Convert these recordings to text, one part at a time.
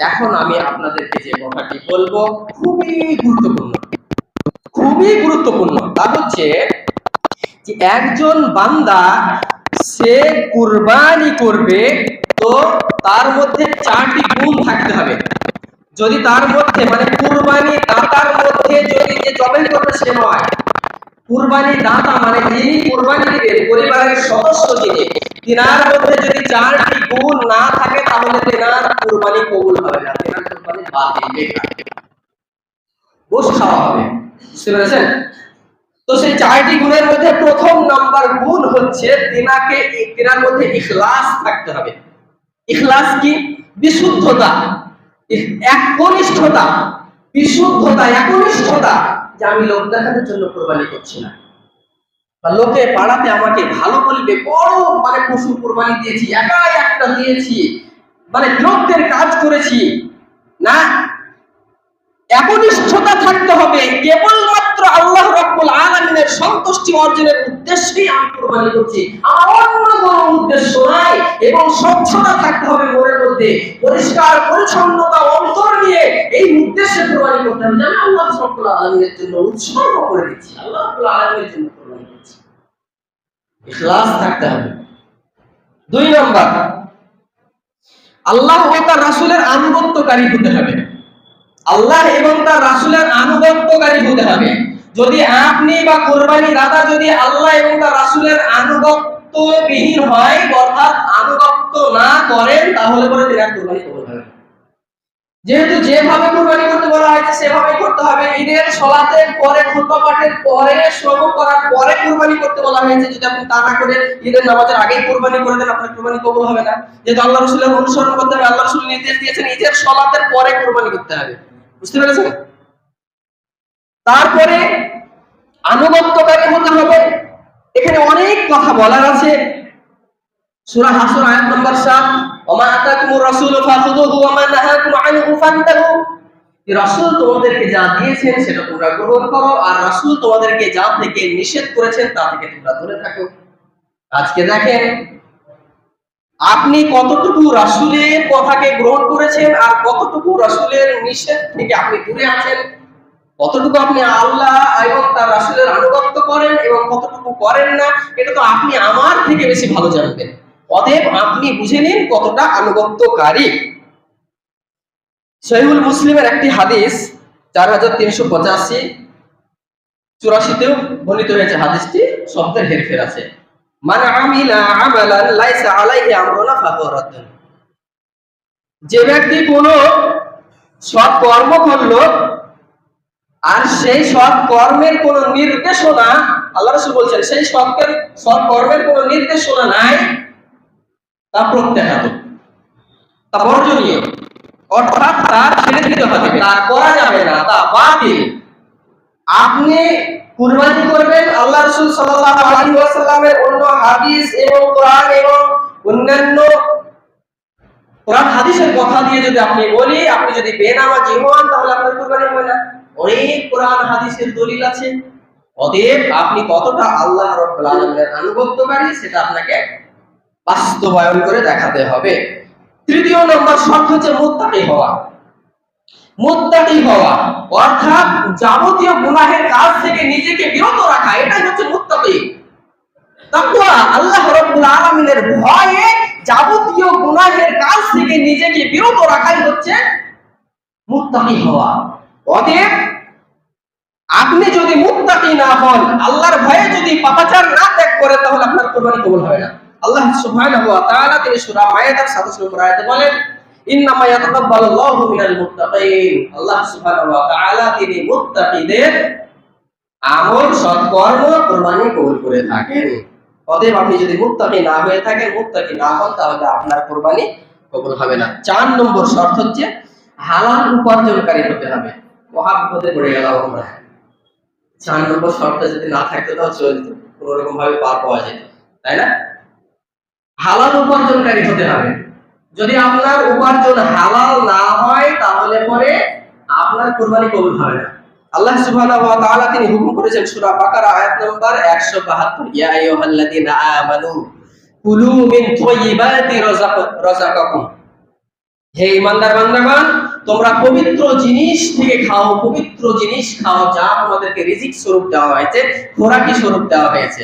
এখন আমি আপনাদেরকে যে কথাটি বলব, খুবই গুরুত্বপূর্ণ। খুবই গুরুত্বপূর্ণ। তা হচ্ছে যে একজন বান্দা সে কুরবানি করবে, তো তার মধ্যে চারটি গুণ থাকতে হবে। যদি তার মধ্যে মানে কুরবানি দাতার মধ্যে যদি যে জবাই করবে সে নয়। কুরবানি দাতা মানে যিনি কুরবানি দিবেন, পরিবারের সদস্য যিনি, তিনার মধ্যে যদি চারটি না থাকে, তাহলে তেনার কুরবানি কবুল হবে না। তেনার কুরবানি বাতিল গোশ খাওয়া হবে বুঝতে পেরেছেন? তো সেই চারটি গুণের মধ্যে প্রথম নাম্বার গুণ হচ্ছে তিনাকে তিনার মধ্যে ইখলাস থাকতে হবে। ইখলাস কি? বিশুদ্ধতা। একনিষ্ঠতা। বিশুদ্ধতা, একনিষ্ঠতা। যে আমি লোক দেখানোর জন্য কোরবানি করছি না। বা লোকে পাড়াতে আমাকে ভালো বলবে, বড় মানে পশু কোরবানি দিয়েছি, একাই একটা দিয়েছি মানে বিরক্তের কাজ করেছি। না, একনিষ্ঠতা থাকতে হবে, কেবলমাত্র আল্লাহ রাব্বুল আলামিনের সন্তুষ্টি অর্জনের উদ্দেশ্যেই আমি কোরবানি করছি। আমার অন্য কোনো উদ্দেশ্য নাই, এবং স্বচ্ছতা থাকতে হবে মনের মধ্যে, পরিষ্কার, পরিচ্ছন্নতা, অন্তর নিয়ে এই উদ্দেশ্যে কোরবানি করতে হবে। আমি আল্লাহ রাব্বুল আলামিনের জন্য উৎসর্গ করে দিচ্ছি, আল্লাহ রাব্বুল আলামিনের জন্য ইখলাস থাকতে হবে। দুই নম্বর, আল্লাহ ও তার রাসূলের আনুগত্যকারী হতে হবে। আল্লাহ এবং তার রাসূলের আনুগত্যকারী হতে হবে। যদি আপনি বা কোরবানি দাদা যদি আল্লাহ এবং তার রাসূলের আনুগত্য বিহীন হয়, অর্থাৎ আনুগত্য না করেন, তাহলে পরে তিনি কোরবানি কবুল হবে। যেহেতু যেভাবে কোরবানি করতে বলা হয়েছে, সেভাবেই করতে হবে। ঈদের সলাতের পরে খুতবা পাঠের পরে শ্রম করার পরে কোরবানি করতে বলা হয়েছে। যদি আপনি তা না করে ঈদের নামাজের আগেই কোরবানি করে দেন, আপনার কোরবানি কবুল হবে না। যেহেতু আল্লাহ রসুলের অনুসরণ করতে হবে, আল্লাহ রসুল নির্দেশ দিয়েছেন, ঈদের সলাতের পরে কোরবানি করতে হবে। বুঝতে পেরেছেন? তারপরে আনুগত্যকারী হতে হবে। এখানে অনেক কথা বলার আছে। সূরা হাসুর আয়াত নম্বর 7 ওমা রাসূল তোমাদেরকে যা দিয়েছেন সেটা তোমরা গ্রহণ করো, আর রাসূল তোমাদেরকে যা থেকে নিষেধ করেছেন তা থেকে তোমরা দূরে থাকো। আজকে দেখেন, আপনি কতটুকু রাসূলের কথাকে গ্রহণ করেছেন আর কতটুকু রাসূলের নিষেধ থেকে আপনি দূরে আছেন? কতটুকু আপনি আল্লাহ এবং তার রাসূলের আনুগত্য করেন এবং কতটুকু করেন না, এটা তো আপনি আমার থেকে বেশি ভালো জানবেন অতএব আপনি বুঝে নিন কতটা আনুগত্যকারী। সহিহুল মুসলিমের একটি হাদিস, চার হাজার তিনশো পঁচাশি, চুরাশিতেও বর্ণিত হয়েছে হাদিসটি, শব্দের হেরফের আছে। মান আমিলা আমালান লাইসা আলাইহি আমরুনা ফাহুয়া যে ব্যক্তি কোনো সৎ কর্ম করল, আর সেই সৎ কর্মের কোন নির্দেশনা, আল্লাহ রসুল বলছেন, সেই সৎ কর্মের কোন নির্দেশনা নাই। তা প্রত্যাখ্যাত তা বর্জনীয়। অর্থাৎ তা ছেড়ে দিতে হবে। তা করা যাবে না, তা বাতিল। আপনি কুরবানি করবেন আল্লাহ রসুল সাল্লাল্লাহু আলাইহি ওয়াসাল্লামের অন্য হাদিস এবং কোরআন এবং অন্যান্য কোরআন হাদিসের কথা দিয়ে যদি আপনি বলি, আপনি যদি বেনামাজি হন তাহলে আপনার কুরবানি হবে না। অনেক কোরআন হাদিসের দলিল আছে। অতএব আপনি কতটা আল্লাহ রাব্বুল আলামিনের আনুগত্যকারী সেটা আপনাকে বাস্তবায়ন করে দেখাতে হবে। তৃতীয় নম্বর শর্ত হচ্ছে মুত্তাকি হওয়া। মুত্তাকি হওয়া, অর্থাৎ যাবতীয় গুনাহের কাজ থেকে নিজেকে বিরত রাখা, এটাই হচ্ছে মুত্তাকি। আল্লাহ ভয়ে যাবতীয় গুনাহের কাজ থেকে নিজেকে বিরত রাখাই হচ্ছে মুত্তাকি হওয়া। অতএব, আপনি যদি মুত্তাকি না হন, আল্লাহর ভয়ে যদি পাপাচার না ত্যাগ করেন, তাহলে আপনার কোরবানি কবুল হবে না। আল্লাহ সুবহানাহু ওয়া তাআলা তিনি সূরা মায়েদার 27 নম্বর আয়াতে বলেন, ইন্নামা ইয়াতাকাব্বালুল্লাহু মিনাল মুত্তাকিন। আল্লাহ সুবহানাহু ওয়া তাআলা তিনি মুত্তাকিদের আমল, সৎকর্ম কোরবানি কবুল করে থাকেন। অতএব আপনি যদি মুত্তাকি না হয়ে থাকেন, মুত্তাকি না হন, তাহলে আপনার কোরবানি কবুল হবে না। চার নম্বর শর্ত হচ্ছে, হালাল উপার্জনকারী হতে হবে। মহা বিপদে পড়ে গেলাম আমরা। চার নম্বর শর্ত যদি না থাকতো, তাহলে চলতো। কোনো রকম ভাবে পার পাওয়া যেত। তাই না? হালাল উপার্জনকারী হতে হবে। যদি আপনার উপার্জন হালাল না হয়, তাহলে পরে আপনার কোরবানি কবুল হবে না। আল্লাহ সুবহানাহু ওয়া তাআলা তিনি হুকুম করেছেন, সূরা বাকারা আয়াত নম্বর 172 ইয়া আইয়ুহাল্লাযীনা আমানু কুলু মিন তাইয়্যিবাতি রাযাকাকুম। হে ইমানদার বান্দাগণ, তোমরা পবিত্র জিনিস থেকে খাও, পবিত্র জিনিস খাও, যা তোমাদেরকে রিজিক স্বরূপ দেওয়া হয়েছে, খোরাকি স্বরূপ দেওয়া হয়েছে।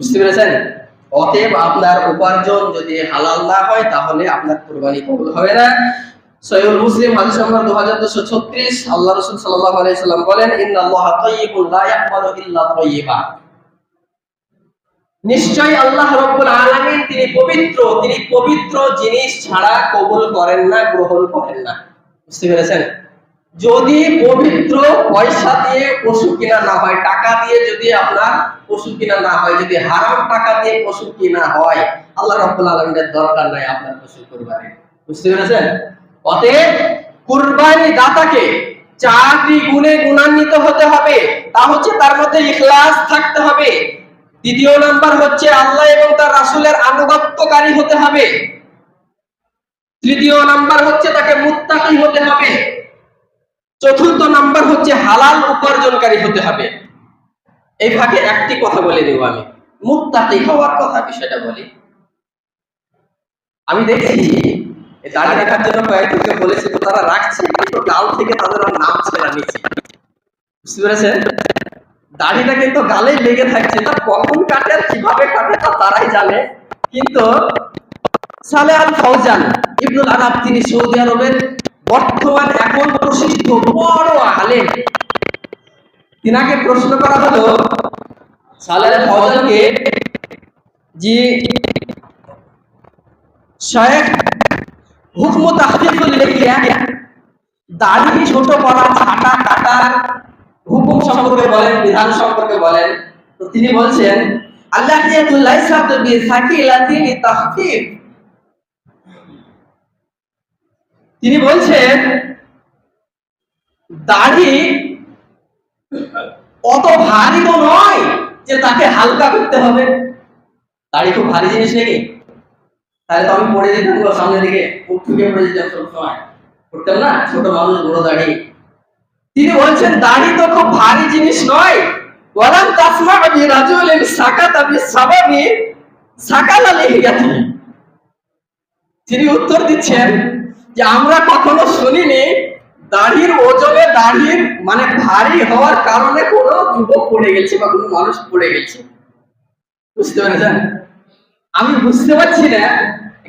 বুঝতে পেরেছেন? অতএব আপনার উপার্জন যদি হালাল না হয়, তাহলে আপনার কুরবানি কবুল হবে না। সহিহুল মুসলিম, হাদিস নম্বর 2236 আল্লাহ রাসূল সাল্লাল্লাহু আলাইহি সাল্লাম বলেন, ইন্নাল্লাহা তাইয়্যিবুন লা ইয়াকবালু ইল্লা তাইয়্যিবা। নিশ্চয় আল্লাহ রব্বুল আলামিন তিনি পবিত্র তিনি পবিত্র জিনিস ছাড়া কবুল করেন না, গ্রহণ করেন না। বুঝতে পেরেছেন? যদি পবিত্র পয়সা দিয়ে পশু কিনা না হয়, টাকা দিয়ে যদি আপনার পশু কিনা না হয়, যদি হারাম টাকা দিয়ে পশু কিনা হয়, আল্লাহ রব্বুল আলামিনের দরকার নাই আপনার পশু কুরবানি। বুঝতে পেরেছেন? অতএব কুরবানি দাতাকে চারটি গুণে গুণান্বিত হতে হবে, তা হচ্ছে তার মধ্যে ইখলাস থাকতে হবে। দ্বিতীয় নাম্বার হচ্ছে আল্লাহ এবং তার রাসূলের আনুগত্যকারী হতে হবে। তৃতীয় নাম্বার হচ্ছে তাকে মুত্তাকি হতে হবে। চতুর্থ নাম্বার হচ্ছে হালাল উপার্জনকারী হতে হবে। এই ভাগে একটি কথা বলে দেব আমি। মুত্তাকি হওয়ার কথা বিষয়টা বলি। আমি দেখছি দাড়ি রাখার জন্য কয়েকজনকে বলেছি তো তারা রাখছে, কিন্তু গাল থেকে তাদের নাম ছেড়া নিচ্ছে। বুঝতে পেরেছেন? দাড়িটা কিন্তু গালে লেগে থাকছে, তা কখন কাটে আর কীভাবে কাটে তা তারাই জানে। কিন্তু সালে আল ফৌজান ইবনুল আরব তিনি সৌদি আরবের বর্তমান এখন প্রসিদ্ধ বড় আলেম। তিনাকে প্রশ্ন করা হলো, সালে আল ফৌজানকে জি শেখ হুকম তাহফিজুল লিখিয়া দাড়ি ছোট করা, ছাটা কাটার হুকুম সম্পর্কে বলেন, বিধান সম্পর্কে বলেন, তো তিনি বলছেন, আল্লাহ লাইসা বিসাকিলাতিন তাহফিফ তিনি বলছেন, দাড়ি অত ভারী তো নয় যে তাকে হালকা করতে হবে। দাড়ি খুব ভারী জিনিস নাকি? তাহলে তো আমি পড়ে যেতাম সামনে দিকে মুখ ঠুকে পড়ে যেতাম সব সময় করতাম না? ছোট মানুষ, বড় দাড়ি। তিনি বলছেন, দাড়ি তো খুব ভারী জিনিস নয়। ওয়ালাম তাসমা বি রাজুলিন সাকাতা বি সাবাবি সাকালা লিহিয়াতি তিনি উত্তর দিচ্ছেন যে আমরা কখনো শুনিনি, দাড়ির ওজনে দাড়ির মানে ভারী হওয়ার কারণে কোনো যুবক পড়ে গেছে বা কোনো মানুষ পড়ে গেছে। বুঝতে পেরেছেন? আমি বুঝতে পারছি না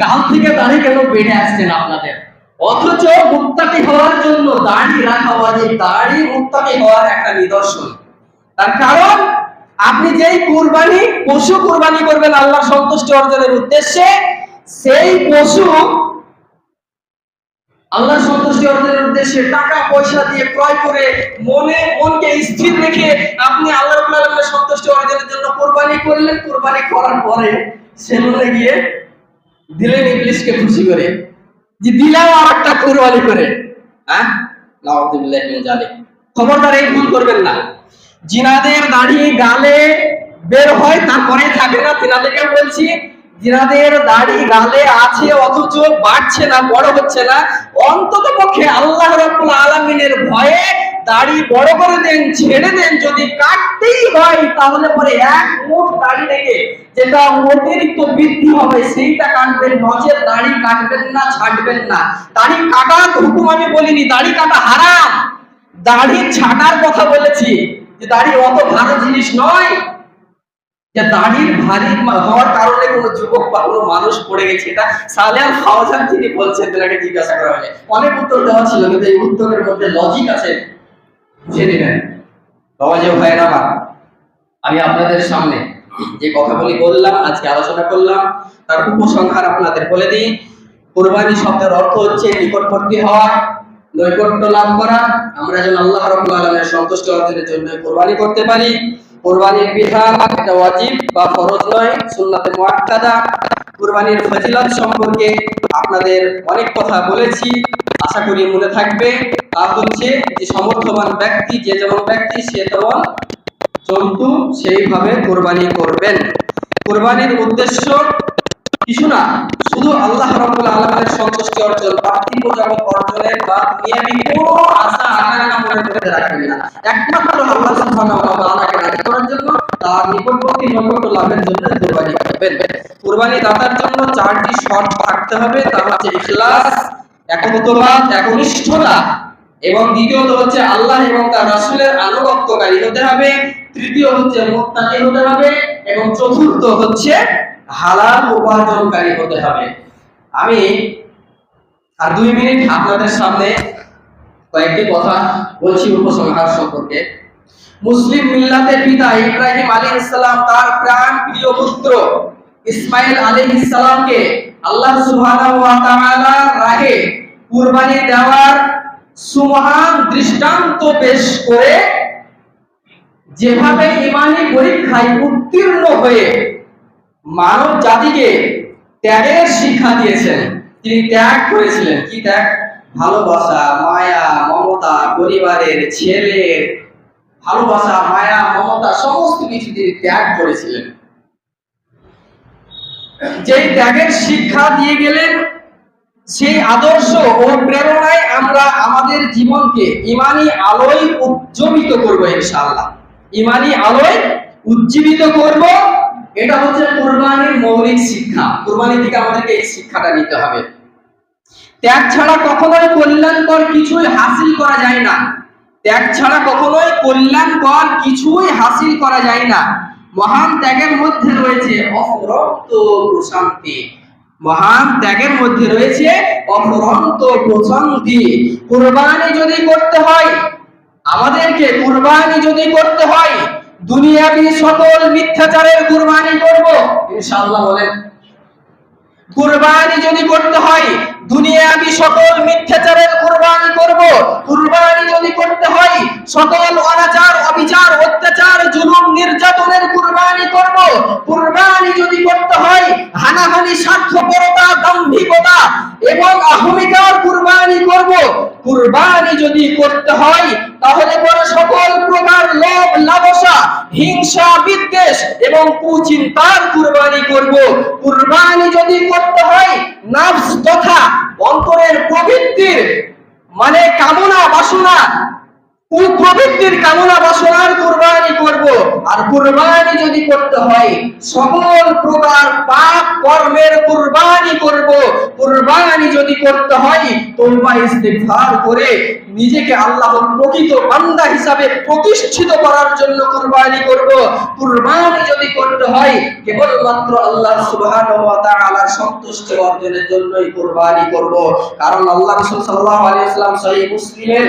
গাল থেকে দাড়ি কেন বেড়ে আসছেন আপনাদের। অথচ মুত্তাকি হওয়ার জন্য দাড়ি রাখা ওয়াজিব দাড়ি মুত্তাকি হওয়ার একটা নিদর্শন। তার কারণ, আপনি যেই কুরবানি, পশু কুরবানি করবেন আল্লাহর সন্তুষ্টি অর্জনের উদ্দেশ্যে, সেই পশু আল্লাহ সন্তুষ্টি অর্জনের উদ্দেশ্যে টাকা পয়সা দিয়ে ক্রয় করে মনে মনকে স্থির রেখে আপনি আল্লাহ রাব্বুল সন্তুষ্টি অর্জনের জন্য কুরবানি করলেন, কুরবানি করার পরে সেলুনে গিয়ে দিলেন ইবলিশকে খুশি করে। যে দিলাম আর একটা কুরবানি করে। হ্যাঁ? নাউযুবিল্লাহি খবরদার এই ভুল করবেন না। জিনাদের দাড়ি গালে বের হয় তারপরে থাকে না। তিনাদেরকে বলছি জিনাদের দাড়ি গালে আছে, অথচ বাড়ছে না, বড় হচ্ছে না। অন্তত পক্ষে আল্লাহ রাব্বুল আলামিনের ভয়ে দাড়ি বড় করে দেন, ছেড়ে দেন, যদি কাটতেই হয়, তাহলে পরে এক মুঠ দাড়ি রেখে যেটা অতিরিক্ত বৃদ্ধি হবে, সেইটা কাটবেন নজের দাড়ি কাটবেন না, ছাড়বেন না। দাড়ি কাটার হুকুম আমি বলিনি, দাড়ি কাটা হারাম। দাড়ি ছাটার কথা বলেছি, যে দাড়ি অত ভালো জিনিস নয়। যে ভারী হওয়ার কারণে কোনো যুবক বা কোনো মানুষ পড়ে গেছে, এটা সালেহ ফাওজান তিনি বলছেন তেনাকে জিজ্ঞাসা করা হলে অনেক উত্তর দেওয়া ছিল, কিন্তু এই উত্তরের মধ্যে লজিক আছে বুঝে নেবেন বাবা যে ভাইয়ের, আমার। আমি আপনাদের সামনে যে কথাগুলি বললাম, আজকে আলোচনা করলাম, তার উপসংহার আপনাদের বলে দিই। কোরবানি শব্দের অর্থ হচ্ছে নিকটবর্তী হওয়া, নৈকট্য লাভ করা। আমরা যেন আল্লাহ রাব্বুল আলমের সন্তুষ্ট অর্জনের জন্য কোরবানি করতে পারি। কোরবানির বিধান এটা ওয়াজিব বা ফরজ নয়, সুন্নাতে মুআক্কাদা। কোরবানির ফজিলত সম্পর্কে আপনাদের অনেক কথা বলেছি, আশা করি মনে থাকবে। তা হচ্ছে যে সমর্থবান ব্যক্তি, যে যেমন ব্যক্তি, সে তেমন জন্তু সেইভাবে কোরবানি করবেন। কোরবানির উদ্দেশ্য কিছু না, শুধু আল্লাহ রাব্বুল আলামিনের সন্তুষ্টি অর্জন পার্থিব জগৎ অর্জনের বা দুনিয়াবি কোনো আশা আকাঙ্ক্ষা মনের মধ্যে রাখবেন না। একমাত্র তার নিকটবর্তী নৈকট্য লাভের জন্য কুরবানি করবেন কুরবানি দাতার জন্য চারটি শর্ত থাকতে হবে। তা হচ্ছে ইখলাস একত্ববাদ একনিষ্ঠতা এবং দ্বিতীয়ত হচ্ছে আল্লাহ এবং তার রাসূলের আনুগত্যকারী হতে হবে। তৃতীয় হচ্ছে মুত্তাকি হতে হবে এবং চতুর্থ হচ্ছে হালাল উপার্জনকারী হতে হবে। আমি আর দুই মিনিট আপনাদের সামনে কয়েকটি কথা বলছি উপসংহার সম্পর্কে। মুসলিম মিল্লাতের পিতা ইব্রাহিম আলাইহিস সালাম তার প্রাণ প্রিয় পুত্র ইসমাইল আলাইহিস সালামকে আল্লাহ সুবহানাহু ওয়া তাআলা রাহে কুরবানি দেওয়ার সুমহান দৃষ্টান্ত পেশ করে যেভাবে ইমানি পরীক্ষায় উত্তীর্ণ হয়ে মানব জাতিকে ত্যাগের শিক্ষা দিয়েছেন, তিনি ত্যাগ করেছিলেন। কি ত্যাগ? ভালোবাসা, মায়া, মমতা, পরিবারের, ছেলের ভালোবাসা, মায়া, মমতা, সমস্ত কিছু তিনি ত্যাগ করেছিলেন। যেই ত্যাগের শিক্ষা দিয়ে গেলেন, সেই আদর্শ ও প্রেরণায় আমরা আমাদের জীবনকে ইমানি আলোয় উজ্জীবিত করব ইনশাআল্লাহ। ইমানি আলোয় উজ্জীবিত করব, এটা হচ্ছে কোরবানির মৌলিক শিক্ষা। কোরবানি থেকে আমাদেরকে এই শিক্ষাটা নিতে হবে। ত্যাগ ছাড়া কখনোই কল্যাণকর কিছুই হাসিল করা যায় না। ত্যাগ ছাড়া কখনোই কল্যাণকর কিছুই হাসিল করা যায় না। মহান ত্যাগের মধ্যে রয়েছে অফরন্ত প্রশান্তি। মহান ত্যাগের মধ্যে রয়েছে অফরন্ত প্রশান্তি। কুরবানি যদি করতে হয়, আমাদেরকে কুরবানি যদি করতে হয়, দুনিয়াবি সকল মিথ্যাচারের কুরবানি করব। ইনশাআল্লাহ বলেন। কুরবানি যদি করতে হয় দুনিয়াবি সকল মিথ্যাচারের কুরবানি করব। কুরবানি যদি করতে হয়, সকল অনাচার, অবিচার, অত্যাচার, জুলুম, নির্যাতনের কুরবানি করব। কুরবানি যদি করতে হয়, হানাহানি, স্বার্থপরতা, দাম্ভিকতা এবং আহমিকার কুরবানি করব। কুরবানি যদি করতে হয়, তাহলে পরে সকল প্রকার লোভ, লালসা, হিংসা, বিদ্বেষ এবং কুচিন্তার কুরবানি করব। কুরবানি যদি করতে হয়, নাফস তথা অন্তরের প্রবৃত্তির মানে কামনা বাসনা, কুপ্রবৃত্তির কামনা বাসনার কুরবানি করব আর কুরবানি যদি করতে হয়, সকল প্রকার পাপ কর্মের কুরবানি করব। কুরবানি যদি করতে হয় তওবা ইস্তিগফার করে নিজেকে আল্লাহর প্রকৃত বান্দা হিসাবে প্রতিষ্ঠিত করার জন্য কুরবানি করব। কুরবানি যদি করতে হয়, কেবলমাত্র আল্লাহ সুবহানাহু ওয়া তাআলার সন্তুষ্টি অর্জনের জন্যই কুরবানি করব। কারণ আল্লাহ রাসূল সাল্লাল্লাহু আলাইহি ওয়াসাল্লাম সহিহ মুসলিমের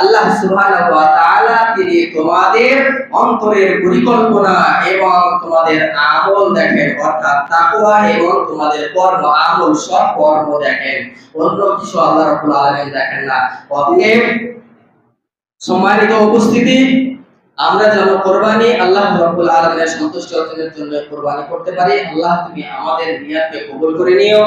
আল্লাহ সুবহানাহু ওয়া তাআলা তিনি তোমাদের অন্তরের পরিকল্পনা এবং তোমাদের আমল দেখেন, অর্থাৎ তাকওয়া এবং তোমাদের কর্ম, আমল সব কর্ম দেখেন। অন্য কিছু আল্লাহ রাব্বুল আলামিন দেখেন না। অতএব সম্মানিত উপস্থিতি, আমরা যেন কোরবানি আল্লাহ রাব্বুল আলামিনের সন্তুষ্টি অর্জনের জন্য কোরবানি করতে পারি। আল্লাহ তুমি আমাদের নিয়াতকে কবুল করে নিও।